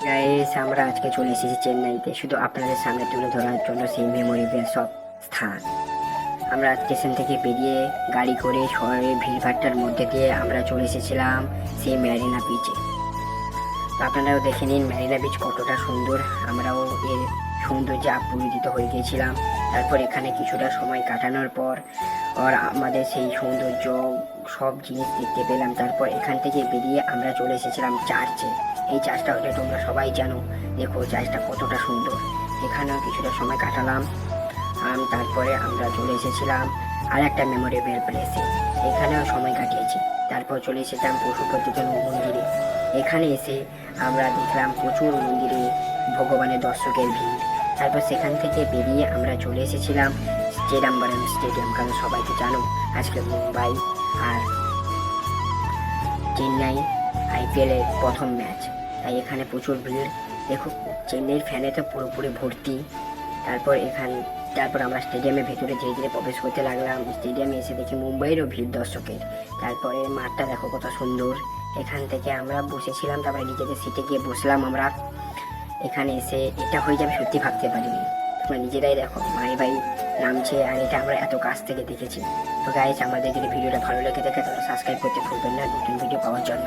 Guys আমরা আজকে চলে এসেছি চেন্নাইতে। শুধু আপনাদের সামনে তুলে ধরার জন্য সেই মেমোরেবল সব স্থান। আমরা স্টেশন থেকে বেরিয়ে গাড়ি করে শহরের ভিড়ভাট্টার মধ্যে দিয়ে আমরা চলে এসেছিলাম সেই ম্যারিনা বিচে আপনারাও দেখে নিন ম্যারিনা বিচ কতটা সুন্দর। আমরাও এর সৌন্দর্যে আপ্লুত হয়ে গিয়েছিলাম। তারপর এখানে কিছুটা সময় কাটানোর পর আর আমাদের সেই সৌন্দর্য সব জিনিস দেখতে পেলাম। তারপর এখান থেকে বেরিয়ে আমরা চলে এসেছিলাম চার্চে এই চার্চটা হলে তোমরা সবাই জানো। দেখো চার্চটা কতটা সুন্দর। এখানেও কিছুটা সময় কাটালাম। তারপরে আমরা চলে এসেছিলাম আর একটা মেমোরেবল প্লেসে এখানেও সময় কাটিয়েছি। তারপর চলে এসেছিলাম পশুপতিগণ মন্দিরে। এখানে এসে আমরা দেখলাম প্রচুর মন্দিরে ভগবানের দর্শকের ভিড়। তারপর সেখান থেকে বেরিয়ে আমরা চলে এসেছিলাম চিদাম্বরম স্টেডিয়াম। কারণ সবাই তো জানো, আজকে মুম্বাই আর চেন্নাই আইপিএল এর প্রথম ম্যাচ। তাই এখানে প্রচুর ভিড়। দেখো, চেন্নাইয়ের ফ্যানে তো পুরোপুরি ভর্তি। তারপর এখান, তারপর আমরা স্টেডিয়ামের ভেতরে ধীরে ধীরে প্রবেশ করতে লাগলাম। স্টেডিয়ামে এসে দেখি মুম্বাইয়েরও ভিড় দর্শকের। তারপরে মাঠটা দেখো কত সুন্দর। এখান থেকে আমরা বসেছিলাম, তারপরে নিজেদের সিটে গিয়ে বসলাম আমরা। এখানে এসে এটা হয়ে যাবে, সত্যি ভাবতে পারিনি। তোমরা নিজেরাই দেখো, মাই ভাই নামছে আর এটা আমরা এত কাছ থেকে দেখেছি। তো গাইজ আমাদের যদি ভিডিওটা ভালো লেগে থাকে, তাহলে সাবস্ক্রাইব করতে ভুলবেন না। নতুন ভিডিও পাওয়ার জন্য।